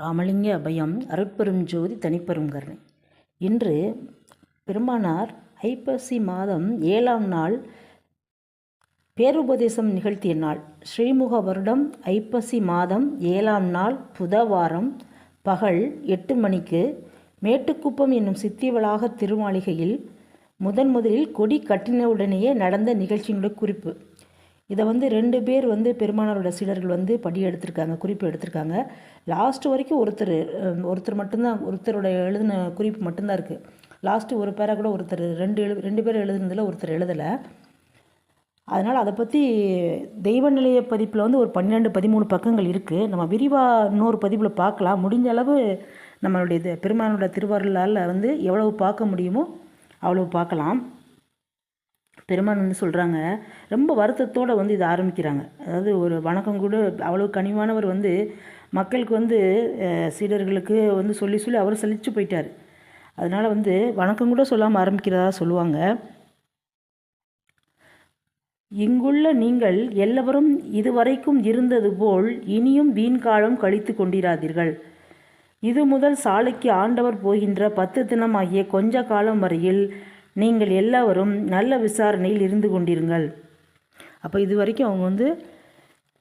ராமலிங்க அபயம் அருட்பெரும் ஜோதி தனிப்பெரும் கருணை. இன்று பெருமானார் ஐப்பசி மாதம் ஏழாம் நாள் பேருபதேசம் நிகழ்த்திய நாள். ஸ்ரீமுக வருடம் ஐப்பசி மாதம் ஏழாம் நாள் புதவாரம் பகல் எட்டு மணிக்கு மேட்டுக்குப்பம் என்னும் சித்திவளாக திருமாளிகையில் முதன் முதலில் கொடி கட்டினவுடனேயே நடந்த நிகழ்ச்சியினுடைய குறிப்பு. இதை வந்து ரெண்டு பேர் வந்து பெருமானாரோட சீடர்கள் வந்து படி எடுத்திருக்காங்க குறிப்பு எடுத்திருக்காங்க. லாஸ்ட் வரைக்கும் ஒருத்தர் ஒருத்தர் மட்டும்தான் ஒருத்தரோட எழுதின குறிப்பு மட்டும்தான் இருக்குது லாஸ்ட்டு ஒரு பேராக கூட ஒருத்தர் ரெண்டு எழு ரெண்டு பேர் எழுதுனதில் ஒருத்தர் எழுதலை. அதனால் அதை பற்றி தெய்வ நிலைய பதிப்பில் வந்து ஒரு பன்னிரெண்டு பதிமூணு பக்கங்கள் இருக்குது நம்ம விரிவாக இன்னொரு பதிப்பில் பார்க்கலாம். முடிஞ்ச அளவு நம்மளுடைய இது பெருமானோட திருவாரூரால் வந்து எவ்வளவு பார்க்க முடியுமோ அவ்வளவு பார்க்கலாம். பெருமான் வந்து சொல்கிறாங்க ரொம்ப வருத்தத்தோடு வந்து இதை ஆரம்பிக்கிறாங்க. அதாவது ஒரு வணக்கம் கூட அவ்வளோ கனிவானவர் வந்து மக்களுக்கு வந்து அஹ், சீடர்களுக்கு வந்து சொல்லி சொல்லி அவர் சலிச்சு போயிட்டார். அதனால் வந்து வணக்கம் கூட சொல்லாமல் ஆரம்பிக்கிறதா சொல்லுவாங்க. இங்குள்ள நீங்கள் எல்லவரும் இதுவரைக்கும் இருந்தது போல் இனியும் வீண் காலம் கழித்து கொண்டிராதீர்கள். இது முதல் சாலைக்கு ஆண்டவர் போகின்ற பத்து தினமாகிய கொஞ்ச காலம் வரையில் நீங்கள் எல்லாவரும் நல்ல விசாரணையில் இருந்து கொண்டிருங்கள். அப்போ இது வரைக்கும் அவங்க வந்து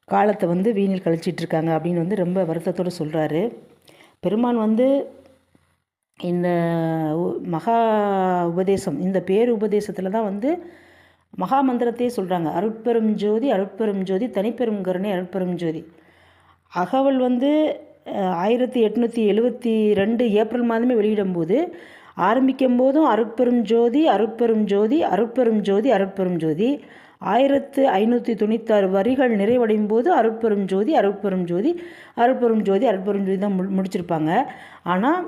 காலத்தை வந்து வீணில் கழிச்சிட்டு இருக்காங்க அப்படின்னு வந்து ரொம்ப வருத்தத்தோடு சொல்கிறாரு பெருமான் வந்து இந்த மகா உபதேசம் இந்த பேர் உபதேசத்தில் தான் வந்து மகா மந்திரத்தையே சொல்கிறாங்க அருட்பெரும் ஜோதி அருட்பெரும் ஜோதி தனிப்பெரும் கருணை அருட்பெரும் ஜோதி. அகவல் வந்து ஆயிரத்தி எட்நூற்றி எழுபத்தி ரெண்டு ஏப்ரல் மாதமே வெளியிடும்போது ஆரம்பிக்கும் போதும் அருட்பெரும் ஜோதி அருட்பெரும் ஜோதி அருட்பெரும் ஜோதி அருட்பெரும் ஜோதி. ஆயிரத்து ஐநூற்றி தொண்ணூத்தாறு வரிகள் நிறைவடையும் போது அருட்பெரும் ஜோதி அருட்பெரும் ஜோதி அருட்பெரும் ஜோதி அருட்பெரும் ஜோதி தான் மு முடிச்சிருப்பாங்க. ஆனால்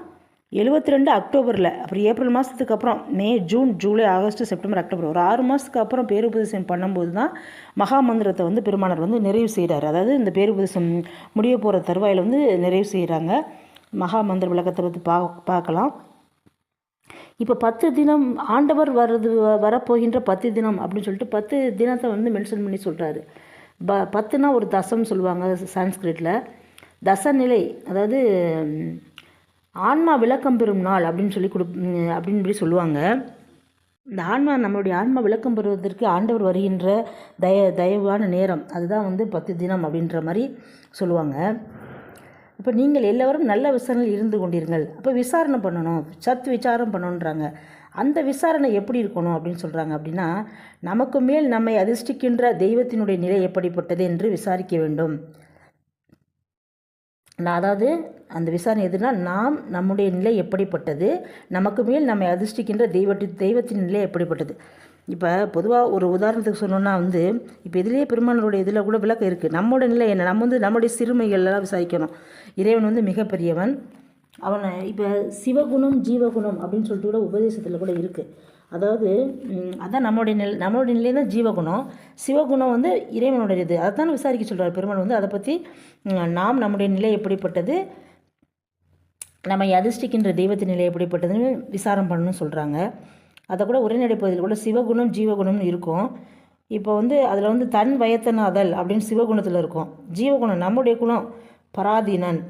எழுபத்தி ரெண்டு அக்டோபரில் அப்புறம் ஏப்ரல் மாதத்துக்கு அப்புறம் May June July August September October ஒரு ஆறு மாதத்துக்கு அப்புறம் பேருபதேசம் பண்ணும்போது தான் மகா மந்திரத்தை வந்து பெருமானார் வந்து நிறைவு செய்கிறார் அதாவது இந்த பேருபதேசம் முடிய போகிற தருவாயில் வந்து நிறைவு செய்கிறாங்க மகா மந்திர விளக்கத்தை வந்து பா பார்க்கலாம். இப்போ பத்து தினம் ஆண்டவர் வர்றது வ- வரப்போகின்ற பத்து தினம் அப்படின்னு சொல்லிட்டு பத்து தினத்தை வந்து மென்ஷன் பண்ணி சொல்கிறாரு ப பத்துனா ஒரு தசம் சொல்லுவாங்க சான்ஸ்கிரிட்டில் தசநிலை அதாவது ஆன்மா விளக்கம் பெறும் நாள் அப்படின்னு சொல்லி கொடு அப்படின்னு சொல்லி சொல்லுவாங்க. இந்த ஆன்மா நம்மளுடைய ஆன்மா விளக்கம் பெறுவதற்கு ஆண்டவர் வருகின்ற தய தயவான நேரம். அதுதான் வந்து பத்து தினம் அப்படின்ற மாதிரி சொல்லுவாங்க. அப்போ நீங்கள் எல்லோரும் நல்ல விசாரணையில் இருந்து கொண்டீர்கள். அப்போ விசாரணை பண்ணணும். சத் விசாரம் பண்ணணுன்றாங்க அந்த விசாரணை எப்படி இருக்கணும் அப்படின்னு சொல்கிறாங்க அப்படின்னா நமக்கு மேல் நம்மை அதிர்ஷ்டிக்கின்ற தெய்வத்தினுடைய நிலை எப்படிப்பட்டது என்று விசாரிக்க வேண்டும். நான் அதாவது அந்த விசாரணை எதுனா நாம் நம்முடைய நிலை எப்படிப்பட்டது நமக்கு மேல் நம்மை அதிர்ஷ்டிக்கின்ற தெய்வத்தி தெய்வத்தின் நிலை எப்படிப்பட்டது. இப்போ பொதுவாக ஒரு உதாரணத்துக்கு சொல்லணும்னா வந்து இப்போ இதுலேயே பெருமானருடைய இதில் கூட விளக்கம் இருக்குது நம்மளோட நிலை என்ன? நம்ம வந்து நம்முடைய சிறுமைகள்லாம் விசாரிக்கணும். இறைவன் வந்து மிகப்பெரியவன். அவனை இப்போ சிவகுணம் ஜீவகுணம் அப்படின்னு சொல்லிட்டு கூட உபதேசத்தில் கூட இருக்குது அதாவது அதான் நம்மளுடைய நிலை நம்மளுடைய நிலை தான் ஜீவகுணம். சிவகுணம் வந்து இறைவனுடைய இது அதைத்தான் விசாரிக்க சொல்கிறார் பெருமாள் வந்து. அதை பற்றி நாம் நம்முடைய நிலை எப்படிப்பட்டது? நம்ம அதிர்ஷ்டிக்கின்ற தெய்வத்தின் நிலை எப்படிப்பட்டதுன்னு விசாரம் பண்ணணும்னு சொல்கிறாங்க அதை கூட உரைநடை பகுதியில் கூட சிவகுணம் ஜீவகுணம்னு இருக்கும். இப்போ வந்து அதில் வந்து தன் வயத்தனாதல் அப்படின்னு சிவகுணத்தில் இருக்கும். ஜீவகுணம் நம்முடைய குணம். பராதீனன்.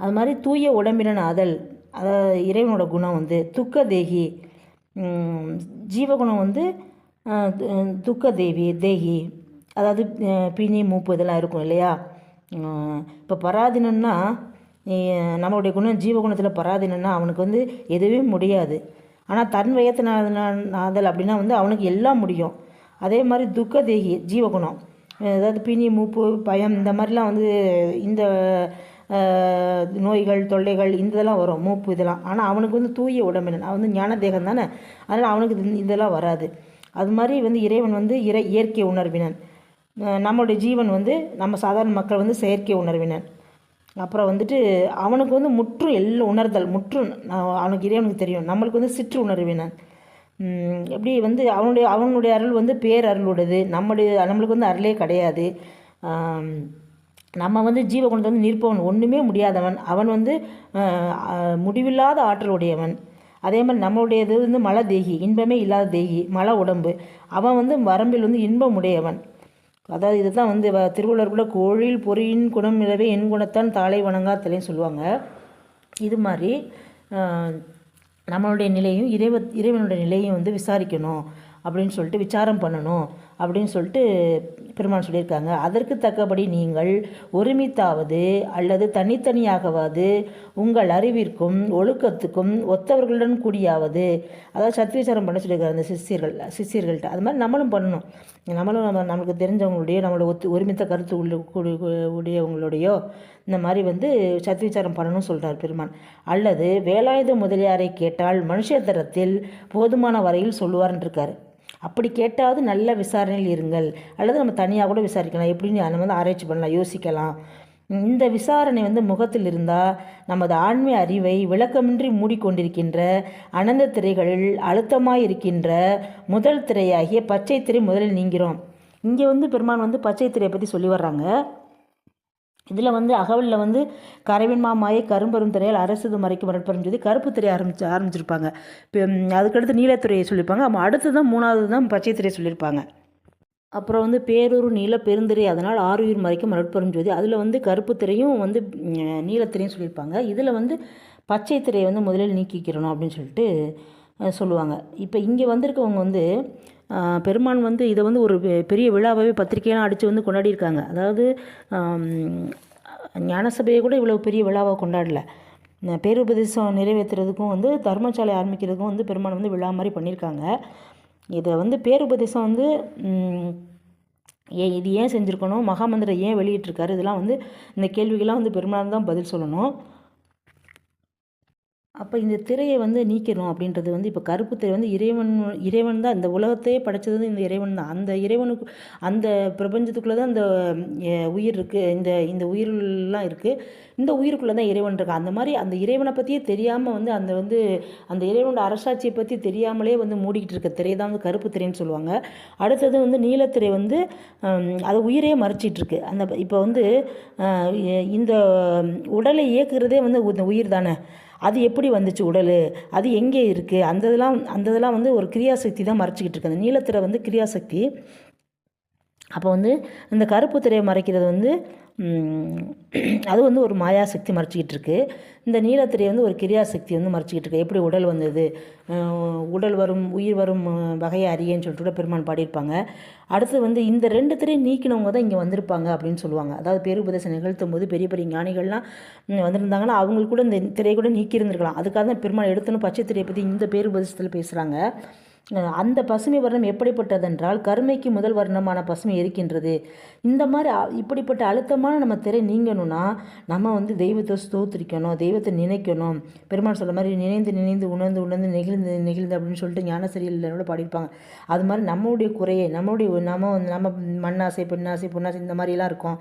அது மாதிரி தூய உடம்பினன் ஆதல். அதாவது இறைவனோட குணம் வந்து துக்க தேகி ஜீவகுணம் வந்து துக்கதேவி துக்க தேவி தேகி. அதாவது பிணி மூப்பு இதெல்லாம் இருக்கும் இல்லையா? இப்போ பராதீனன்னா நம்மளுடைய குணம் ஜீவகுணத்தில் பராதீனன்னா அவனுக்கு வந்து எதுவுமே முடியாது. ஆனால் தன் வயத்தினாதல் அப்படின்னா வந்து அவனுக்கு எல்லாம் முடியும். அதே மாதிரி துக்க தேகி ஜீவகுணம். அதாவது பிணி மூப்பு பயம் இந்த மாதிரிலாம் வந்து இந்த நோய்கள் தொல்லைகள் இந்த இதெல்லாம் வரும் மூப்பு இதெல்லாம். ஆனால் அவனுக்கு வந்து தூய உடம்பினன் அவன் வந்து ஞான தேகம் தானே? அதனால் அவனுக்கு இது- இதெல்லாம் வராது. அது மாதிரி வந்து இறைவன் வந்து இறை இயற்கை உணர்வினன். நம்மளுடைய ஜீவன் வந்து நம்ம சாதாரண மக்கள் வந்து செயற்கை உணர்வினன். அப்புறம் வந்துட்டு அவனுக்கு வந்து முற்றும் எல்லாம் உணர்தல் முற்றும் அவனுக்கு இறைவனுக்கு தெரியும். நம்மளுக்கு வந்து சிற்று உணர்வினன். எப்படி வந்து அவனுடைய அவனுடைய அருள் வந்து பேர் அருளோடது நம்முடைய நம்மளுக்கு வந்து அருளே கிடையாது. நம்ம வந்து ஜீவகுணத்தை வந்து நிற்பவன். ஒன்றுமே முடியாதவன். அவன் வந்து முடிவில்லாத ஆற்றலுடையவன். அதே மாதிரி நம்மளுடையது வந்து மலை தேகி இன்பமே இல்லாத தேகி மல உடம்பு. அவன் வந்து வரம்பில் வந்து இன்பம் உடையவன். அதாவது இதுதான் வந்து வ- திருவள்ளுவர் கூட கோழில் பொறியின் குணம் நிலவே என் குணத்தான் தாளை வணங்கா தலைன்னு சொல்லுவாங்க. இது மாதிரி நம்மளுடைய நிலையும் இறைவ இறைவனுடைய நிலையும் வந்து விசாரிக்கணும் அப்படின்னு சொல்லிட்டு விசாரம் பண்ணணும் அப்படின்னு சொல்லிட்டு பெருமான் சொல்லியிருக்காங்க அதற்கு தக்கபடி நீங்கள் ஒருமித்தாவது அல்லது தனித்தனியாகவாது உங்கள் அறிவிற்கும் ஒழுக்கத்துக்கும் ஒத்தவர்களுடன் கூடியாவது. அதாவது சத்விசாரம் பண்ண சொல்லியிருக்காரு அந்த சிஷியர்கள் சிஷியர்கள்ட்ட. அது மாதிரி நம்மளும் பண்ணணும். நம்மளும் நம்ம நமக்கு தெரிஞ்சவங்களுடைய நம்மளோட ஒத்து ஒருமித்த கருத்து உள்ள உடையவங்களுடையோ இந்த மாதிரி வந்து சத்விசாரம் பண்ணணும்னு சொல்கிறார் பெருமான் அல்லது வேலாயுத முதலியாரை கேட்டால் மனுஷ தரத்தில் போதுமான வரையில் சொல்லுவார்னு இருக்காரு அப்படி கேட்டாவது நல்ல விசாரணையில் இருங்கள். அல்லது நம்ம தனியாக கூட விசாரிக்கலாம். எப்படின்னு நம்ம வந்து ஆராய்ச்சி பண்ணலாம் யோசிக்கலாம். இந்த விசாரணை வந்து முகத்தில் இருந்தால் நமது ஆண்மை அறிவை விளக்கமின்றி மூடிக்கொண்டிருக்கின்ற அனந்த திரைகளில் அழுத்தமாக இருக்கின்ற முதல் திரையாகிய பச்சை திரை முதலில் நீங்கிறோம். இங்கே வந்து பெருமான் வந்து பச்சை திரையை பற்றி சொல்லி வர்றாங்க. இதில் வந்து அகவலில் வந்து கரவின் மாமாயை கரும்பெரும் திரையால் அரசது மறைக்கும் மரட்பரும் சொல்லி கருப்பு திரை ஆரம்பிச்சு ஆரம்பிச்சிருப்பாங்க. இப்போ அதுக்கடுத்து நீலத்துறையை சொல்லியிருப்பாங்க அப்போ அடுத்து தான் மூணாவது தான் பச்சை திரையை சொல்லியிருப்பாங்க அப்புறம் வந்து பேரூர் நீல பெருந்திரை அதனால் ஆறுயிர் மறைக்கும் மரட்பரும் ஜோதி. அதில் வந்து கருப்பு திரையும் வந்து நீலத்திரையும் சொல்லியிருப்பாங்க இதில் வந்து பச்சை திரையை வந்து முதலில் நீக்கிக்கிறணும் அப்படின்னு சொல்லிட்டு சொல்லுவாங்க. இப்போ இங்கே வந்திருக்கவங்க வந்து பெருமான் வந்து இதை வந்து ஒரு பெ- பெரிய விழாவாகவே பத்திரிகையெல்லாம் அடித்து வந்து கொண்டாடியிருக்காங்க. அதாவது ஞானசபையை கூட இவ்வளோ பெரிய விழாவாக கொண்டாடல. பேருபதேசம் நிறைவேற்றுறதுக்கும் வந்து தர்மசாலை ஆரம்பிக்கிறதுக்கும் வந்து பெருமான் வந்து விழா மாதிரி பண்ணியிருக்காங்க. இதை வந்து பேருபதேசம் வந்து ஏன் இது ஏன் செஞ்சுருக்கணும்? மகாமந்திரம் ஏன் வெளியிட்டிருக்காரு? இதெல்லாம் வந்து இந்த கேள்விகள்லாம் வந்து பெருமாள் தான் பதில் சொல்லணும். அப்போ இந்த திரையை வந்து நீக்கணும் அப்படின்றது வந்து இப்போ கருப்பு திரை வந்து இறைவன் இறைவன் தான். இந்த உலகத்தையே படைச்சது வந்து இந்த இறைவன் தான். அந்த இறைவனுக்கு அந்த பிரபஞ்சத்துக்குள்ளே தான் இந்த உயிர் இருக்குது இந்த இந்த உயிரெல்லாம் இருக்குது இந்த உயிருக்குள்ளே தான் இறைவன் இருக்கு அந்த மாதிரி அந்த இறைவனை பற்றியே தெரியாமல் வந்து அந்த வந்து அந்த இறைவனோட அரசாட்சியை பற்றி தெரியாமலே வந்து மூடிக்கிட்டு இருக்க திரை தான் வந்து கருப்பு திரைன்னு சொல்லுவாங்க. அடுத்தது வந்து நீலத்திரை வந்து அது உயிரே மறைச்சிட்ருக்கு அந்த இப்போ வந்து இந்த உடலை இயக்குறதே வந்து இந்த உயிர் தானே. அது எப்படி வந்துச்சு உடல்? அது எங்கே இருக்குது அந்த இதெல்லாம் அந்த இதெல்லாம் வந்து ஒரு கிரியாசக்தி தான் மறைச்சிக்கிட்டு இருக்குது அந்த நீலத்திரை வந்து கிரியாசக்தி. அப்போ வந்து இந்த கருப்பு திரையை மறைக்கிறது வந்து அது வந்து ஒரு மாயா சக்தி மறைச்சிக்கிட்டு இருக்குது இந்த நீலத்திரையை வந்து ஒரு கிரியா சக்தி வந்து மறைச்சிக்கிட்டு இருக்கு எப்படி உடல் வந்தது? உடல் வரும் உயிர் வரும் வகையை அறியன்னு சொல்லிட்டு கூட பெருமான் பாடியிருப்பாங்க. அடுத்து வந்து இந்த ரெண்டு திரையை நீக்கினவங்க தான் இங்கே வந்திருப்பாங்க அப்படின்னு சொல்லுவாங்க. அதாவது பேருபதேசம் நிகழ்த்தும் போது பெரிய பெரிய ஞானிகள்லாம் வந்திருந்தாங்கன்னா அவங்களுக்கு கூட இந்த திரையை கூட நீக்கியிருந்திருக்கலாம். அதுக்காக தான் பெருமாள் எடுத்துன்னு பச்சை திரையை பற்றி இந்த பேருபதேசத்தில் பேசுகிறாங்க அந்த பசுமை வர்ணம் எப்படிப்பட்டதென்றால் கருமைக்கு முதல் வர்ணமான பசுமை இருக்கின்றது. இந்த மாதிரி இப்படிப்பட்ட அழுத்தமான நம்ம திரை நீங்கணும்னா நம்ம வந்து தெய்வத்தை ஸ்தோத்திரிக்கணும் தெய்வத்தை நினைக்கணும். பெருமாள் சொல்ல மாதிரி நினைந்து நினைந்து உணர்ந்து உணர்ந்து நெகிழ்ந்து நெகிழ்ந்து அப்படின்னு சொல்லிட்டு ஞானசரியில் கூட பாடியிருப்பாங்க. அது மாதிரி நம்மளுடைய குறையை நம்மளுடைய நம்ம வந்து நம்ம மண்ணாசை பெண்ணாசை பொன்னாசை இந்த மாதிரிலாம் இருக்கும்.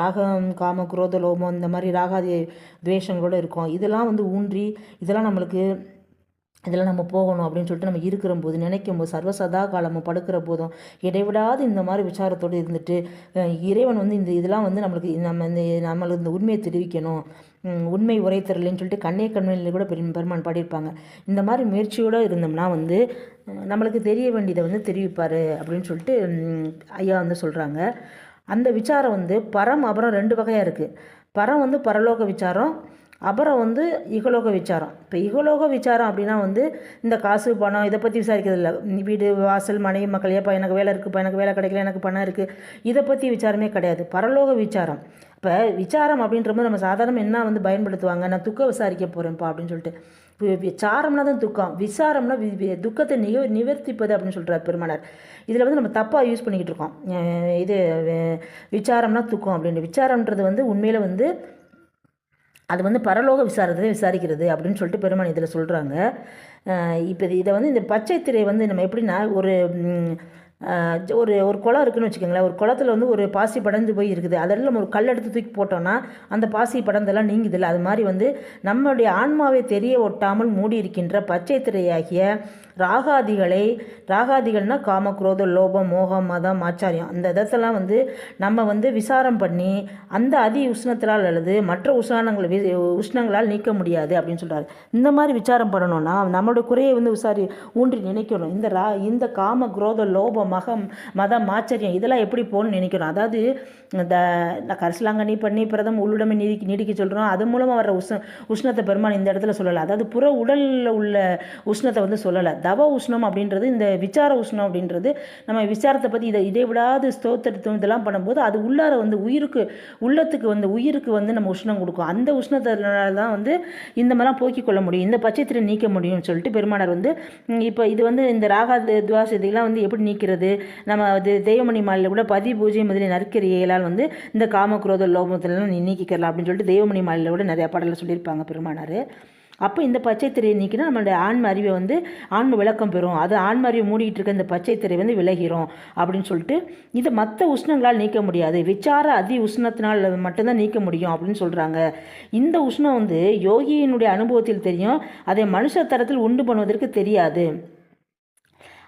ராகம் காம குரோத லோமம் இந்த மாதிரி ராகாதி துவேஷங்களோடு இருக்கும். இதெல்லாம் வந்து ஊன்றி இதெல்லாம் நம்மளுக்கு இதெல்லாம் நம்ம போகணும் அப்படின்னு சொல்லிட்டு நம்ம இருக்கிற போது நினைக்கும் போது சர்வசதா காலமும் படுக்கிற போதும் இடைவிடாது இந்த மாதிரி விசாரத்தோடு இருந்துட்டு இறைவன் வந்து இந்த இதெல்லாம் வந்து நம்மளுக்கு நம்ம இந்த நம்மளுக்கு இந்த உண்மையை தெரிவிக்கணும். உண்மை உரைத்தரலைன்னு சொல்லிட்டு கண்ணே கண்மையில் கூட பெரும் பெருமான் பாடியிருப்பாங்க. இந்த மாதிரி முயற்சியோடு இருந்தோம்னா வந்து நம்மளுக்கு தெரிய வேண்டியதை வந்து தெரிவிப்பார் அப்படின்னு சொல்லிட்டு ஐயா வந்து சொல்கிறாங்க அந்த விசாரம் வந்து பரம் அப்புறம் ரெண்டு வகையாக இருக்குது பரம் வந்து பரலோக விசாரம் அப்புறம் வந்து இகலோக விசாரம். இப்போ இகலோக விசாரம் அப்படின்னா வந்து இந்த காசு பணம் இதை பற்றி விசாரிக்கிறது இல்லை வீடு வாசல் மனைவி மக்கள் ஏப்பா எனக்கு வேலை இருக்குப்பா எனக்கு வேலை கிடைக்கல எனக்கு பணம் இருக்குது இதை பற்றி விசாரமே கிடையாது. பரலோக விசாரம். இப்போ விசாரம் அப்படின்றபோது நம்ம சாதாரண என்ன வந்து பயன்படுத்துவாங்க? நான் துக்கம் விசாரிக்க போகிறேன்ப்பா அப்படின்னு சொல்லிட்டு. விசாரம்னா தான் துக்கம். விசாரம்னா வி- துக்கத்தை நிக நிவர்த்திப்பது அப்படின்னு சொல்கிறார் பெருமானார். இதில் வந்து நம்ம தப்பாக யூஸ் பண்ணிக்கிட்டு இருக்கோம். இது விசாரம்னா துக்கம் அப்படின்னு விசாரம்ன்றது வந்து உண்மையில் வந்து அது வந்து பரலோக விசாரத்தை விசாரிக்கிறது அப்படின்னு சொல்லிட்டு பெருமான் இதில் சொல்கிறாங்க இப்போ இதை வந்து இந்த பச்சை திரை வந்து நம்ம எப்படின்னா ஒரு ஒரு ஒரு குளம் இருக்குதுன்னு வச்சுக்கோங்களேன். ஒரு குளத்துல வந்து ஒரு பாசி படர்ந்து போய் இருக்குது. அதெல்லாம் நம்ம ஒரு கல் எடுத்து தூக்கி போட்டோம்னா அந்த பாசி படர்ந்தெல்லாம் நீங்குதில்ல. அது மாதிரி வந்து நம்மளுடைய ஆன்மாவை தெரிய ஒட்டாமல் மூடி இருக்கின்ற பச்சை திரையாகிய ராகாதிகளை ராகாதிகள்னால் காம குரோத லோபம் மோகம் மதம் ஆச்சாரியம். அந்த இதெல்லாம் வந்து நம்ம வந்து விசாரம் பண்ணி அந்த அதி உஷ்ணத்தினால் அல்லது மற்ற உஷ்ணங்கள் வி- உஷ்ணங்களால் நீக்க முடியாது அப்படின்னு சொல்கிறாரு இந்த மாதிரி விசாரம் பண்ணணும்னா நம்மளோட குறையை வந்து விசாரி ஊன்றி நினைக்கணும். இந்த ரா இந்த காம குரோத லோபம் மகம் மதம் ஆச்சரியம் இதெல்லாம் எப்படி போகணும்னு நினைக்கிறோம் அதாவது இந்த இந்த கரிசலாங்கண்ணி பண்ணி பிரதம் உள்ளுடமை நீடிக்க நீடிக்க சொல்கிறோம் அது மூலமாக வர உஷ்ண உஷ்ணத்தை பெருமான் இந்த இடத்துல சொல்லலை. அதாவது புற உடலில் உள்ள உஷ்ணத்தை வந்து சொல்லலை. தவ உஷ்ணம் அப்படின்றது இந்த விசார உஷ்ணம் அப்படின்றது நம்ம விசாரத்தை பற்றி இதை இடைவிடாது ஸ்தோத்திரத்தும் இதெல்லாம் பண்ணும்போது அது உள்ளார வந்து உயிருக்கு உள்ளத்துக்கு வந்து உயிருக்கு வந்து நம்ம உஷ்ணம் கொடுக்கும். அந்த உஷ்ணத்தினால தான் வந்து இந்த மாதிரிலாம் போக்கிக் கொள்ள முடியும். இந்த பச்சைத்திரை நீக்க முடியும்னு சொல்லிட்டு பெருமானார் வந்து இப்போ இது வந்து இந்த ராகா துவாச இதெல்லாம் வந்து எப்படி நீக்கிறது? நம்ம அது தெய்வமணி மாலையில் கூட பதி பூஜை முதலிய நற்கரியலால் வந்து இந்த காமக்ரோத லோபத்திலாம் நீ நீக்கிக்கலாம் அப்படின்னு சொல்லிட்டு தெய்வமணி மாலையில் கூட நிறைய பாடலில் சொல்லியிருப்பாங்க பெருமானார். அப்போ இந்த பச்சை திரையை நீக்கினா நம்மளுடைய ஆன்ம அறிவை வந்து ஆன்ம விளக்கம் பெறும். அது ஆன்ம அறிவை மூடிக்கிட்டு இருக்க இந்த பச்சை திரை வந்து விலகிறோம் அப்படின்னு சொல்லிட்டு இதை மற்ற உஷ்ணங்களால் நீக்க முடியாது. விசார அதி உஷ்ணத்தினால் மட்டும்தான் நீக்க முடியும் அப்படின்னு சொல்கிறாங்க இந்த உஷ்ணம் வந்து யோகியினுடைய அனுபவத்தில் தெரியும். அதை மனுஷ தரத்தில் உண்டு பண்ணுவதற்கு தெரியாது.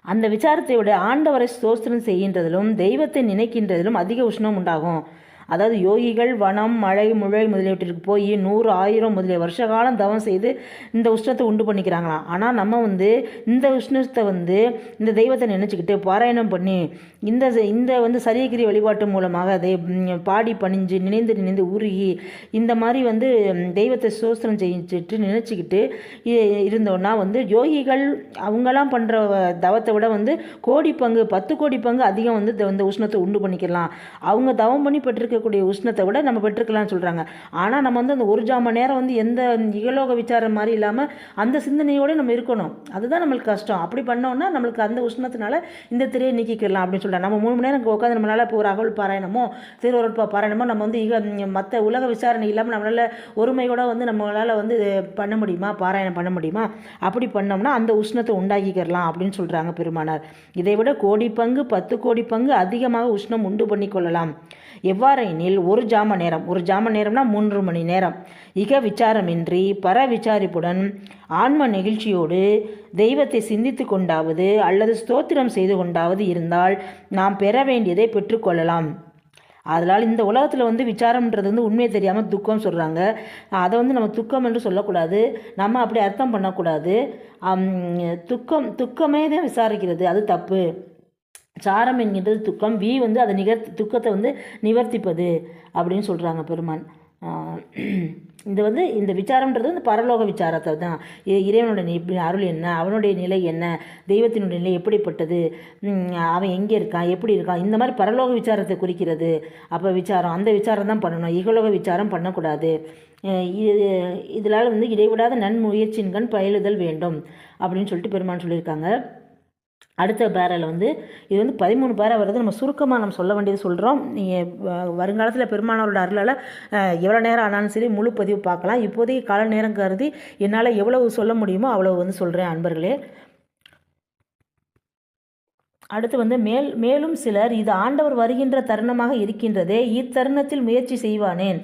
அந்த விசாரத்தை விட ஆண்டவரை ஸ்தோத்திரம் செய்கின்றதிலும் தெய்வத்தை நினைக்கின்றதிலும் அதிக உஷ்ணம் உண்டாகும். அதாவது யோகிகள் வனம் மழை முழை முதலியவற்றிற்கு போய் நூறு ஆயிரம் முதலிய வருஷ காலம் தவம் செய்து இந்த உஷ்ணத்தை உண்டு பண்ணிக்கிறாங்களாம். ஆனால் நம்ம வந்து இந்த உஷ்ணத்தை வந்து இந்த தெய்வத்தை நினச்சிக்கிட்டு பாராயணம் பண்ணி இந்த இந்த வந்து சரியகிரி வழிபாட்டு மூலமாக அதை பாடி பணிஞ்சு நினைந்து நினைந்து உருகி இந்த மாதிரி வந்து தெய்வத்தை சோஸ்திரம் செஞ்சுட்டு நினச்சிக்கிட்டு இருந்தோன்னா வந்து யோகிகள் அவங்கெல்லாம் பண்ணுற தவத்தை விட வந்து கோடி பங்கு பத்து கோடி பங்கு அதிகம் வந்து இந்த- இந்த உஷ்ணத்தை உண்டு பண்ணிக்கலாம் அவங்க தவம் பண்ணி இருக்கக்கூடிய உஷ்ணத்தை விட நம்ம பெற்றுக்கலாம்னு சொல்கிறாங்க ஆனால் நம்ம வந்து அந்த ஒரு ஜாம நேரம் வந்து எந்த இகலோக விசாரம் மாதிரி இல்லாமல் அந்த சிந்தனையோடு நம்ம இருக்கணும். அதுதான் நம்மளுக்கு கஷ்டம். அப்படி பண்ணோம்னா நம்மளுக்கு அந்த உஷ்ணத்தினால இந்த திரையை நீக்கிக்கலாம் அப்படின்னு சொல்கிறாங்க நம்ம மூணு மணி நேரம் உட்காந்து நம்மளால் இப்போ ஒரு அகவல் பாராயணமோ திருவருட்பா பாராயணமோ நம்ம வந்து இக மற்ற உலக விசாரணை இல்லாமல் நம்மளால் ஒருமையோட வந்து நம்மளால் வந்து பண்ண முடியுமா? பாராயணம் பண்ண முடியுமா? அப்படி பண்ணோம்னா அந்த உஷ்ணத்தை உண்டாக்கிக்கிறலாம் அப்படின்னு சொல்கிறாங்க பெருமானார். இதை விட கோடி பங்கு பத்து கோடி பங்கு அதிகமாக உஷ்ணம் உண்டு பண்ணி கொள்ளலாம். எவ்வாறெனில் ஒரு ஜாம நேரம்? ஒரு ஜாம நேரம்னா மூன்று மணி நேரம். இக விசாரமின்றி பர விசாரிப்புடன் ஆன்ம நெகிழ்ச்சியோடு தெய்வத்தை சிந்தித்து கொண்டாவது அல்லது ஸ்தோத்திரம் செய்து கொண்டாவது இருந்தால் நாம் பெற வேண்டியதை பெற்றுக்கொள்ளலாம் அதனால் இந்த உலகத்தில் வந்து விசாரம்ன்றது வந்து உண்மையை தெரியாமல் துக்கம் சொல்கிறாங்க அதை வந்து நம்ம துக்கம் என்று சொல்லக்கூடாது. நம்ம அப்படி அர்த்தம் பண்ணக்கூடாது. துக்கம் துக்கமே தான் விசாரிக்கிறது. அது தப்பு. சாரம் என்கின்றது துக்கம். வி வந்து அதை நிகர் துக்கத்தை வந்து நிவர்த்திப்பது அப்படின்னு சொல்கிறாங்க பெருமான். இந்த வந்து இந்த விசாரம்ன்றது இந்த பரலோக விசாரத்தை தான். இ- அருள் என்ன? அவனுடைய நிலை என்ன? தெய்வத்தினுடைய நிலை எப்படிப்பட்டது? அவன் எங்கே இருக்கான்? எப்படி இருக்கான்? இந்த மாதிரி பரலோக விசாரத்தை குறிக்கிறது. அப்போ விசாரம் அந்த விசாரம் தான் பண்ணணும். இகலோக விசாரம் பண்ணக்கூடாது. இது இதனால் வந்து இடைவிடாத நன்முயற்சின்கண் பயிலுதல் வேண்டும் அப்படின்னு சொல்லிட்டு பெருமான் சொல்லியிருக்காங்க. அடுத்த பேரில் வந்து இது வந்து பதிமூணு பேரை வருது நம்ம சுருக்கமாக நம்ம சொல்ல வேண்டியது சொல்கிறோம் நீங்கள் வருங்காலத்தில் பெருமானவரோட அருளால் எவ்வளோ நேரம் ஆனாலும் சரி முழு பதிவு பார்க்கலாம். இப்போதைக்கு கால நேரம் கருதி என்னால் எவ்வளவு சொல்ல முடியுமோ அவ்வளவு வந்து சொல்கிறேன் அன்பர்களே. அடுத்து வந்து மேல் மேலும் சிலர் இது ஆண்டவர் வருகின்ற தருணமாக இருக்கின்றதே இத்தருணத்தில் முயற்சி செய்வானேன்.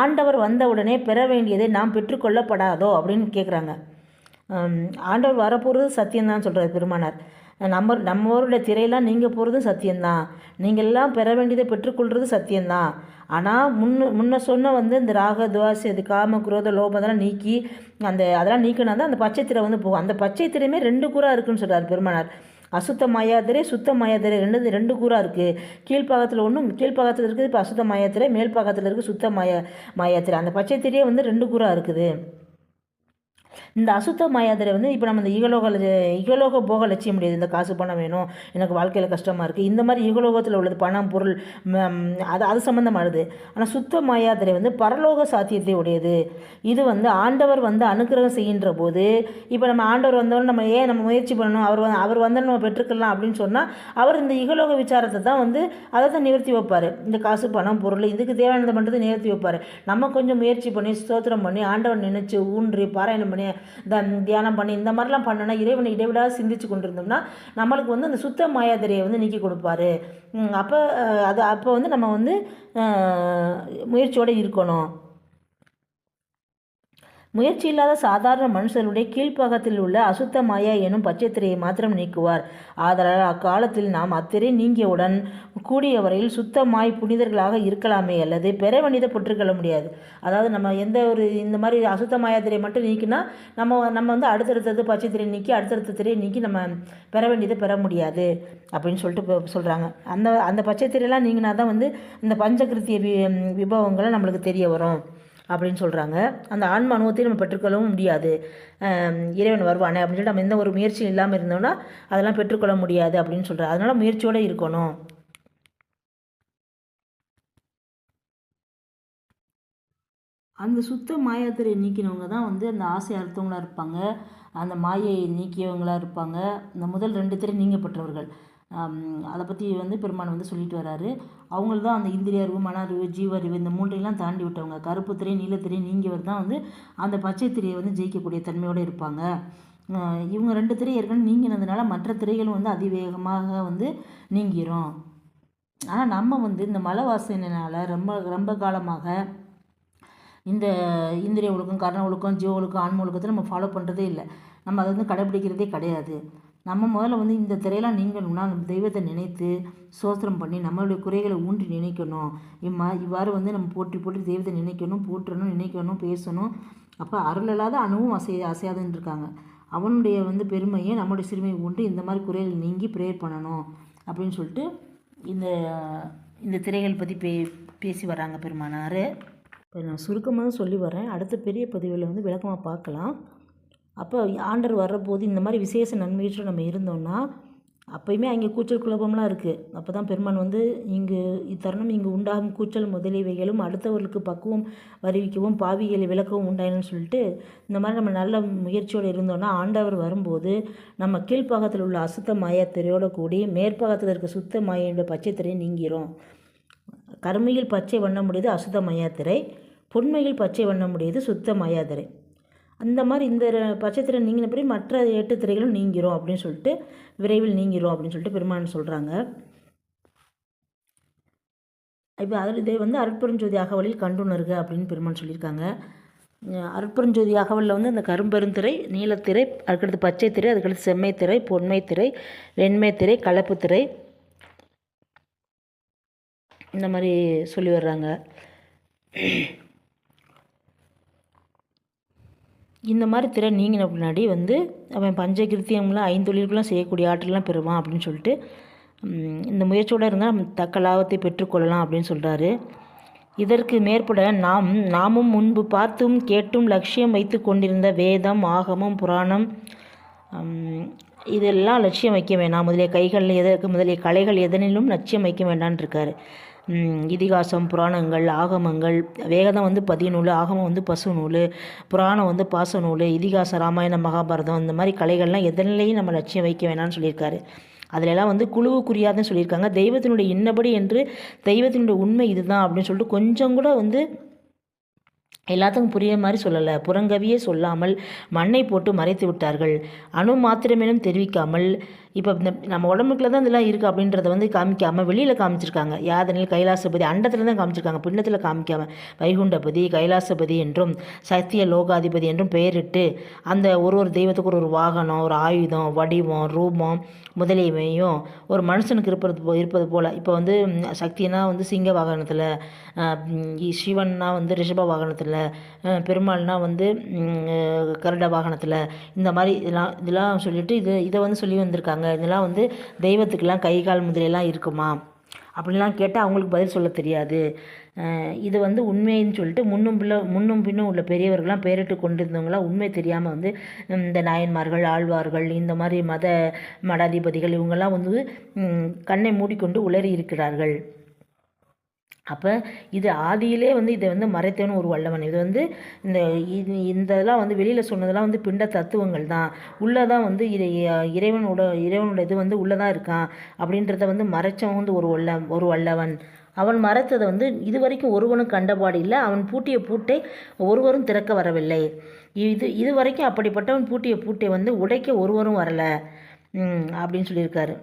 ஆண்டவர் வந்தவுடனே பெற வேண்டியதை நாம் பெற்றுக்கொள்ளப்படாதோ அப்படின்னு கேட்குறாங்க ஆண்டவர் வரப்போகிறது சத்தியம்தான் சொல்கிறார் பெருமானார். நம்ம நம்மளுடைய திரையெல்லாம் நீங்கள் போகிறதும் சத்தியம்தான். நீங்கள் எல்லாம் பெற வேண்டியதை பெற்றுக்கொள்வது சத்தியம்தான். ஆனால் முன்ன முன்ன சொன்ன வந்து இந்த ராக துவாசி அது காம குரோத லோபம் அதெல்லாம் நீக்கி அந்த அதெல்லாம் நீக்கினா தான் அந்த பச்சை திரை வந்து போகும். அந்த பச்சை திரையுமே ரெண்டு கூறாக இருக்குன்னு சொல்கிறார் பெருமானார். அசுத்த மாயாத்திரை சுத்த மாயாத்திரை ரெண்டு ரெண்டு கூறாக இருக்குது கீழ்ப்பாகத்தில் ஒன்றும் கீழ்ப்பாகத்தில் இருக்குது இப்போ அசுத்த மாயாத்திரை மேல் பாகத்தில் இருக்குது சுத்த மாய மாயாத்திரை அந்த பச்சை திரையே வந்து ரெண்டு கூறாக இருக்குது. இந்த அசுத்த மாயாதிரை வந்து இப்போ நம்ம இந்த இகலோக இகலோக போக லட்சியம் முடியாது. இந்த காசு பணம் வேணும் எனக்கு வாழ்க்கையில் கஷ்டமாக இருக்குது இந்த மாதிரி இகலோகத்தில் உள்ளது பணம் பொருள் அது அது சம்மந்தமானது ஆனால் சுத்த மாயாதிரை வந்து பரலோக சாத்தியத்தை உடையது. இது வந்து ஆண்டவர் வந்து அனுக்கிரகம் செய்கின்ற போது இப்போ நம்ம ஆண்டவர் வந்தவொடனே நம்ம ஏன் நம்ம முயற்சி பண்ணணும்? அவர் வந்து அவர் வந்து நம்ம பெற்றுக்கலாம் அப்படின்னு சொன்னால் அவர் இந்த இகலோக விசாரத்தை தான் வந்து அதை தான் நிவர்த்தி வைப்பார். இந்த காசு பணம் பொருள் இதுக்கு தேவையானதை மட்டும் நிவர்த்தி வைப்பார். நம்ம கொஞ்சம் முயற்சி பண்ணி ஸ்தோத்திரம் பண்ணி ஆண்டவன் நினைச்சு ஊன்றி பாராயணம் பண்ணி தியானம் பண்ணி இந்த மாதிரிலாம் பண்ணோன்னா இறைவனை இடைவிடாது சிந்திச்சு கொண்டிருந்தோம்னா நம்மளுக்கு வந்து அந்த சுத்த மாயாதிரையை வந்து நீக்கி கொடுப்பாரு. அப்போ அது அப்போ வந்து நம்ம வந்து முயற்சியோடு இருக்கணும். முயற்சி இல்லாத சாதாரண மனுஷருடைய கீழ்ப்பாகத்தில் உள்ள அசுத்த மாயா எனும் பச்சைத்திரையை மாத்திரம் நீக்குவார். ஆதலால் அக்காலத்தில் நாம் அத்திரை நீங்கியவுடன் கூடிய வரையில் சுத்தமாய் புனிதர்களாக இருக்கலாமே அல்லது பெற வேண்டியதை பெற்றுக்கொள்ள முடியாது. அதாவது நம்ம எந்த ஒரு இந்த மாதிரி அசுத்த மாயாத்திரையை மட்டும் நீக்கினா நம்ம நம்ம வந்து அடுத்தடுத்தது பச்சை திரை நீக்கி அடுத்தடுத்த திரையை நீக்கி நம்ம பெற வேண்டியதை பெற முடியாது அப்படின்னு சொல்லிட்டு சொல்கிறாங்க அந்த அந்த பச்சை திரையெல்லாம் நீங்கினா தான் வந்து இந்த பஞ்சகிருத்திய வி விபவங்களை நம்மளுக்கு தெரிய வரும். அப்படின்னு சொல்கிறாங்க அந்த ஆன்ம அனுபவத்தை நம்ம பெற்றுக்கொள்ளவும் முடியாது. இறைவன் வருவானே அப்படின்னு சொல்லிட்டு நம்ம எந்த ஒரு முயற்சியும் இல்லாமல் இருந்தோம்னா அதெல்லாம் பெற்றுக்கொள்ள முடியாது அப்படின்னு சொல்கிறாங்க அதனால் முயற்சியோடு இருக்கணும். அந்த சுத்த மாயாத்திரை நீக்கினவங்க தான் வந்து அந்த ஆசை அறுத்தவங்களாக இருப்பாங்க. அந்த மாயையை நீக்கியவங்களாக இருப்பாங்க. இந்த முதல் ரெண்டு திரை நீங்கப்பட்டவர்கள் அதை பற்றி வந்து பெருமான் வந்து சொல்லிட்டு வராரு. அவங்கள தான் அந்த இந்திரிய அறிவு மன அறிவு ஜீவ அறிவு இந்த மூன்றையெல்லாம் தாண்டி விட்டவங்க. கருப்பு திரை நீலத்திரை நீங்கியவர் தான் வந்து அந்த பச்சை திரையை வந்து ஜெயிக்கக்கூடிய தன்மையோடு இருப்பாங்க. இவங்க ரெண்டு திரை ஏற்கனவே நீங்கினதுனால மற்ற திரைகளும் வந்து அதிவேகமாக வந்து நீங்கிரும். ஆனால் நம்ம வந்து இந்த மலை வாசனைனால ரொம்ப ரொம்ப காலமாக இந்த இந்திரிய ஒழுக்கம் கர்ண ஒழுக்கம் ஜீவ ஒழுக்கம் ஆன்ம ஒழுக்கத்தை நம்ம ஃபாலோ பண்ணுறதே இல்லை. நம்ம அதை வந்து கடைபிடிக்கிறதே கிடையாது. நம்ம முதல்ல வந்து இந்த திரையெல்லாம் நீங்கணும்னா நம்ம தெய்வத்தை நினைத்து சோத்திரம் பண்ணி நம்மளுடைய குறைகளை ஊன்றி நினைக்கணும். இம்மா இவ்வாறு வந்து நம்ம போற்றி போற்றி தெய்வத்தை நினைக்கணும் போற்றணும் நினைக்கணும் பேசணும். அப்போ அருள் இல்லாத அணுவும் அசைய அசையாதுன்னு இருக்காங்க. அவனுடைய வந்து பெருமையை நம்மளுடைய சிறுமையை ஊன்றி இந்த மாதிரி குறைகள் நீங்கி ப்ரேயர் பண்ணணும் அப்படின்னு சொல்லிட்டு இந்த இந்த திரைகள் பற்றி பே பேசி வராங்க பெருமானார். இப்போ நான் சுருக்கமாக சொல்லி வரேன் அடுத்த பெரிய பதிவில் வந்து விளக்கமாக பார்க்கலாம். அப்போ ஆண்டர் வர்றபோது இந்த மாதிரி விசேஷ நன்மையற்ற நம்ம இருந்தோம்னா அப்பயுமே அங்கே கூச்சல் குழப்பம்லாம் இருக்குது அப்போ தான் பெருமான் வந்து இங்கு இத்தருணம் இங்கு உண்டாகும் கூச்சல் முதலியவைகளும் அடுத்தவர்களுக்கு பக்குவம் வருவிக்கவும் பாவிகளை விளக்கவும் உண்டாயினு சொல்லிட்டு இந்த மாதிரி நம்ம நல்ல முயற்சியோடு இருந்தோம்னா ஆண்டவர் வரும்போது நம்ம கீழ்ப்பாகத்தில் உள்ள அசுத்த மாயத்திரையோடு கூடி மேற்பாகத்தில் இருக்க சுத்த மாயோட பச்சைத்திரையை நீங்கிறோம் நீங்கிரும். கருமையில் பச்சை வண்ணமுடையது அசுத்த மாயாத்திரை பொன்மையில் பச்சை வண்ணமுடையது சுத்த மாயாத்திரை அந்த மாதிரி இந்த ர- பச்சை நீங்கின பிறகு மற்ற எட்டு திரைகளும் நீங்கிரும் அப்படின்னு சொல்லிட்டு விரைவில் நீங்கிரும் அப்படின்னு சொல்லிட்டு பெருமான் சொல்கிறாங்க இப்போ அதில் இதை வந்து அருட்பெருஞ்சோதி அகவலில் கண்டுணர்க அப்படின்னு பெருமான் சொல்லியிருக்காங்க. அருட்பெருஞ்சோதி அகவலில் வந்து அந்த கரும்பெருந்திரை நீலத்திரை அதுக்கடுத்து பச்சை திரை அதுக்கடுத்து செம்மை திரை பொன்மை திரை வெண்மை திரை கலப்பு திரை இந்த மாதிரி சொல்லி வர்றாங்க. இந்த மாதிரி திறன் நீங்கின பின்னாடி வந்து அவன் பஞ்சகிருத்தியம்லாம் ஐந்தொழில்களாம் செய்யக்கூடிய ஆற்றலாம் பெறுவான் அப்படின்னு சொல்லிட்டு இந்த முயற்சியோடு இருந்தால் நம்ம தக்க லாபத்தை பெற்றுக்கொள்ளலாம் அப்படின்னு சொல்கிறாரு இதற்கு மேற்பட நாம் நாமும் முன்பு பார்த்தும் கேட்டும் லட்சியம் வைத்து கொண்டிருந்த வேதம் ஆகமம் புராணம் இதெல்லாம் லட்சியம் வைக்க வேண்டாம் முதலிய கைகள் எதற்கு முதலிய கலைகள் எதனிலும் லட்சியம் வைக்க வேண்டான் இருக்காரு. இதிகாசம் புராணங்கள் ஆகமங்கள் வேதம் வந்து பதிய நூல் ஆகமம் வந்து பசு நூல் புராணம் வந்து பாச நூல் இதிகாச ராமாயணம் மகாபாரதம் இந்த மாதிரி கலைகள்லாம் எதனிலையும் நம்ம லட்சியம் வைக்க வேணாம்னு சொல்லியிருக்காரு. அதிலெல்லாம் வந்து குழுவுக்குரியாதுன்னு சொல்லியிருக்காங்க. தெய்வத்தினுடைய இன்னபடி என்று தெய்வத்தினுடைய உண்மை இதுதான் அப்படின்னு சொல்லிட்டு கொஞ்சம் கூட வந்து எல்லாத்துக்கும் புரிய மாதிரி சொல்லலை. புறங்கவியே சொல்லாமல் மண்ணை போட்டு மறைத்து விட்டார்கள். அணு மாத்திரமேனும் தெரிவிக்காமல் இப்போ இந்த நம்ம உடம்புக்குள்ள தான் இதெல்லாம் இருக்குது அப்படின்றத வந்து காமிக்காமல் வெளியில் காமிச்சிருக்காங்க. யாதனில் கைலாசபதி அண்டத்தில் தான் காமிச்சிருக்காங்க. பின்னத்தில் காமிக்காம வைகுண்டபதி கைலாசபதி என்றும் சத்திய லோகாதிபதி என்றும் பெயரிட்டு அந்த ஒரு ஒரு தெய்வத்துக்கு ஒரு ஒரு வாகனம் ஒரு ஆயுதம் வடிவம் ரூபம் முதலியவையும் ஒரு மனுஷனுக்கு இருப்பது போ இருப்பது போல். இப்போ வந்து சக்தினா வந்து சிங்க வாகனத்தில் சிவன்னா வந்து ரிஷப வாகனத்தில் பெருமாள்னால் வந்து கரட கருட வாகனத்தில். இந்த மாதிரி இதெல்லாம் இதெல்லாம் சொல்லிட்டு இது இதை வந்து சொல்லி வந்திருக்காங்க. இதெல்லாம் வந்து தெய்வத்துக்கெல்லாம் கை கால் முதலையெல்லாம் இருக்குமா? அப்படிலாம் கேட்டால் அவங்களுக்கு பதில் சொல்ல தெரியாது. இது வந்து உண்மைன்னு சொல்லிட்டு முன்னும் பிள்ளை முன்னும் பின்னும் உள்ள பெரியவர்கள்லாம் பெயரிட்டு கொண்டிருந்தவங்களாம் உண்மை தெரியாமல் வந்து இந்த நாயன்மார்கள் ஆழ்வார்கள் இந்த மாதிரி மத மடாதிபதிகள் இவங்கெல்லாம் வந்து கண்ணை மூடிக்கொண்டு உளறி இருக்கிறார்கள் அப்போ இது ஆதியிலே வந்து இதை வந்து மறைத்தவன் ஒரு வல்லவன். இது வந்து இந்த இது இந்த இதெல்லாம் வந்து வெளியில் சொன்னதெல்லாம் வந்து பிண்ட தத்துவங்கள் தான். உள்ளே தான் வந்து இறை இறைவனோட இறைவனோட இது வந்து உள்ளே தான் இருக்கான் அப்படின்றத வந்து மறைச்சவன் வந்து ஒரு வல்ல ஒரு வல்லவன். அவன் மறைத்ததை வந்து இதுவரைக்கும் ஒருவனும் கண்டபாடு இல்லை. அவன் பூட்டிய பூட்டை ஒருவரும் திறக்க வரவில்லை. இது இது வரைக்கும் அப்படிப்பட்டவன் பூட்டிய பூட்டை வந்து உடைக்க ஒருவரும் வரலை. அப்படின்னு சொல்லியிருக்காரு.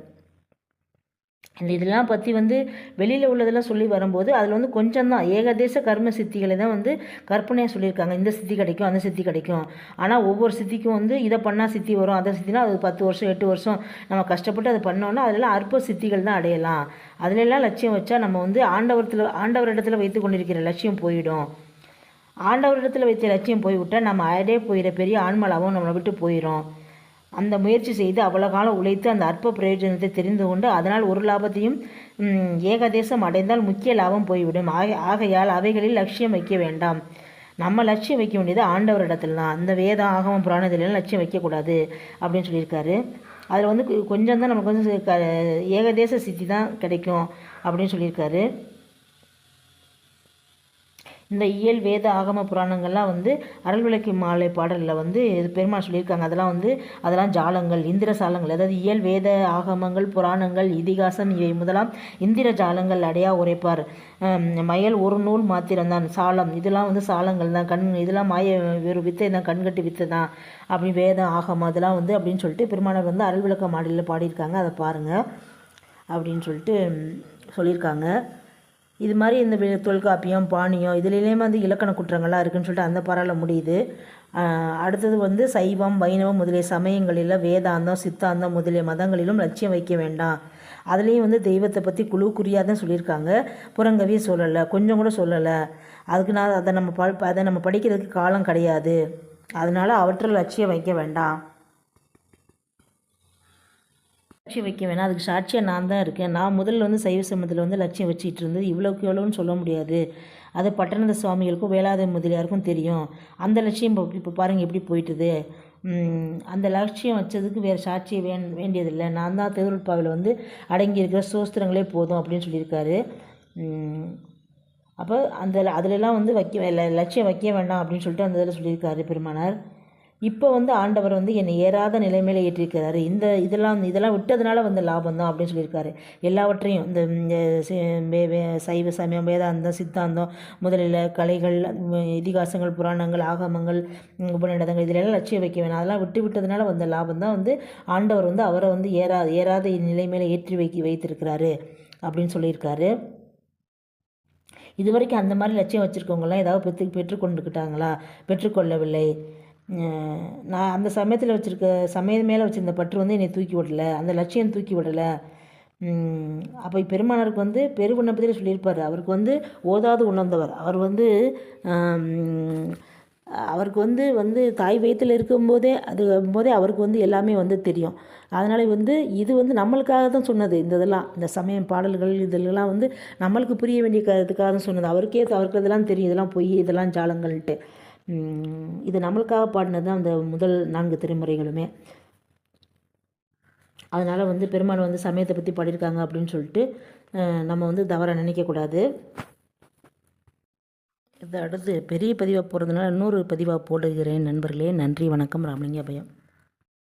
இந்த இதெல்லாம் பற்றி வந்து வெளியில் உள்ளதெல்லாம் சொல்லி வரும்போது அதில் வந்து கொஞ்சம் தான் ஏகதேச கர்ம சித்திகளை தான் வந்து கற்பனையாக சொல்லியிருக்காங்க. இந்த சித்தி கிடைக்கும் அந்த சித்தி கிடைக்கும். ஆனால் ஒவ்வொரு சித்திக்கும் வந்து இதை பண்ணால் சித்தி வரும் அதை சித்தினா அது பத்து வருஷம் எட்டு வருஷம் நம்ம கஷ்டப்பட்டு அதை பண்ணோன்னா அதெல்லாம் அற்ப சித்திகள் தான் அடையலாம். அதிலெல்லாம் லட்சியம் வச்சா நம்ம வந்து ஆண்டவரத்தில் ஆண்டவரிடத்தில் வைத்து கொண்டிருக்கிற லட்சியம் போயிடும். ஆண்டவரிடத்தில் வைத்த லட்சியம் போய்விட்டால் நம்ம அடே போயிட பெரிய ஆன்மலாவும் நம்மளை விட்டு போயிடும் அந்த முயற்சி செய்து அவ்வளோ காலம் உழைத்து அந்த அற்ப பிரயோஜனத்தை தெரிந்து கொண்டு அதனால் ஒரு லாபத்தையும் ஏகதேசம் அடைந்தால் முக்கிய லாபம் போய்விடும். ஆக ஆகையால் அவைகளில் லட்சியம் வைக்க வேண்டாம். நம்ம லட்சியம் வைக்க வேண்டியது ஆண்டவரிடத்தில் தான் அந்த வேதம் ஆகமம் புராணத்திலாம் லட்சியம் வைக்கக்கூடாது அப்படின்னு சொல்லியிருக்காரு. அதில் வந்து கொஞ்சம் தான் நமக்கு வந்து க ஏகதேச சித்தி தான் கிடைக்கும் அப்படின்னு சொல்லியிருக்காரு. இந்த இயல் வேத ஆகம புராணங்கள்லாம் வந்து அருள்விளக்கு மாலை பாடலில் வந்து இது பெருமாள் சொல்லியிருக்காங்க. அதெல்லாம் வந்து அதெல்லாம் ஜாலங்கள் இந்திர சாலங்கள் அதாவது இயல் வேத ஆகமங்கள் புராணங்கள் இதிகாசம் இவை முதலாம் இந்திர ஜாலங்கள் அடையா உரைப்பார். மயல் ஒரு நூல் மாத்திரம்தான் சாலம். இதெல்லாம் வந்து சாலங்கள் தான். கண் இதெல்லாம் மாய வெறும் வித்தை தான் கண்கட்டு வித்தை தான். அப்படி வேதம் ஆகமம் அதெல்லாம் வந்து அப்படின்னு சொல்லிட்டு பெருமானார் வந்து அருள்விளக்க மாடலில் பாடியிருக்காங்க. அதை பாருங்கள் அப்படின்னு சொல்லிட்டு சொல்லியிருக்காங்க. இது மாதிரி இந்த தொல்காப்பியம் பாணியம் இதுலேயுமே வந்து இலக்கண குற்றங்கள்லாம் இருக்குன்னு சொல்லிட்டு அந்த பாராள முடியுது. அடுத்தது வந்து சைவம் வைணவம் முதலிய சமயங்களில் வேதாந்தம் சித்தாந்தம் முதலிய மதங்களிலும் லட்சியம் வைக்க வேண்டாம். அதுலேயும் வந்து தெய்வத்தை பற்றி குழு தான் சொல்லியிருக்காங்க. புறங்கவி சொல்லலை கொஞ்சம் கூட சொல்லலை. அதுக்கு நான் அதை நம்ம ப அதை நம்ம படிக்கிறதுக்கு காலம் கிடையாது. அதனால் அவற்றில் லட்சியம் வைக்க வேண்டாம். லட்சியம் வைக்க வேணாம். அதுக்கு சாட்சியாக நான் தான் இருக்கேன். நான் முதல்ல வந்து சைவ சமயத்தில் வந்து லட்சியம் வச்சுட்டு இருந்தது. இவ்வளோக்கு எவ்வளோன்னு சொல்ல முடியாது. அது பட்டணந்த சுவாமிகளுக்கும் வேளாத முதலியாருக்கும் தெரியும். அந்த லட்சியம் இப்போ இப்போ பாருங்கள் எப்படி போயிட்டுது? அந்த லட்சியம் வச்சதுக்கு வேறு சாட்சியை வேண் வேண்டியதில்லை. நான் தான் திருவருட்பாவில் வந்து அடங்கி இருக்கிற சோஸ்திரங்களே போதும் அப்படின்னு சொல்லியிருக்காரு. அப்போ அந்த அதிலெல்லாம் வந்து வைக்க லட்சியம் வைக்க வேண்டாம் அப்படின்னு சொல்லிட்டு அந்த இதில் சொல்லியிருக்காரு பெருமானார். இப்போ வந்து ஆண்டவர் வந்து என்னை ஏறாத நிலைமையில் ஏற்றிருக்கிறாரு. இந்த இதெல்லாம் இதெல்லாம் விட்டதுனால வந்து லாபம் தான் அப்படின்னு சொல்லியிருக்காரு. எல்லாவற்றையும் இந்த சைவ சமயம் வேதாந்தம் சித்தாந்தம் முதலில் கலைகள் இதிகாசங்கள் புராணங்கள் ஆகமங்கள் உபநிடதங்கள் இதிலெல்லாம் லட்சியம் வைக்க வேணாம். அதெல்லாம் விட்டு விட்டதுனால வந்த லாபம் தான் வந்து ஆண்டவர் வந்து அவரை வந்து ஏறா ஏறாத நிலைமையில் ஏற்றி வைக்க வைத்திருக்கிறாரு அப்படின்னு சொல்லியிருக்காரு. இது வரைக்கும் அந்த மாதிரி லட்சியம் வச்சுருக்கவங்களாம் ஏதாவது பெற்று பெற்றுக்கொண்டுக்கிட்டாங்களா? பெற்றுக்கொள்ளவில்லை. நான் அந்த சமயத்தில் வச்சுருக்க சமயம் மேலே வச்சுருந்த பற்று வந்து என்னை தூக்கி விடல அந்த லட்சியம் தூக்கி விடலை அப்போ பெருமானருக்கு வந்து பெருவிண்ணப்பத்தில் சொல்லியிருப்பார். அவருக்கு வந்து ஓதாது உணர்ந்தவர். அவர் வந்து அவருக்கு வந்து வந்து தாய் வயிற்றில் இருக்கும்போதே அது போதே அவருக்கு வந்து எல்லாமே வந்து தெரியும். அதனால் வந்து இது வந்து நம்மளுக்காக தான் சொன்னது இந்த இதெல்லாம். இந்த சமயம் பாடல்கள் இதெல்லாம் வந்து நம்மளுக்கு புரிய வேண்டிய கருத்துக்காக தான் சொன்னது. அவருக்கே அவருக்கு இதெல்லாம் தெரியும். இதெல்லாம் பொய் இதெல்லாம் ஜாலங்கள்ட்டு. இது நம்மளுக்காக பாடினது தான் அந்த முதல் நான்கு திருமுறைகளுமே. அதனால் வந்து பெருமாள் வந்து சமயத்தை பற்றி பாடியிருக்காங்க அப்படின்னு சொல்லிட்டு நம்ம வந்து தவறாக நினைக்கக்கூடாது இது அடுத்து பெரிய பதிவாக போகிறதுனால இன்னொரு பதிவாக போடுகிறேன் நண்பர்களே. நன்றி வணக்கம். ராமலிங்க அபயம்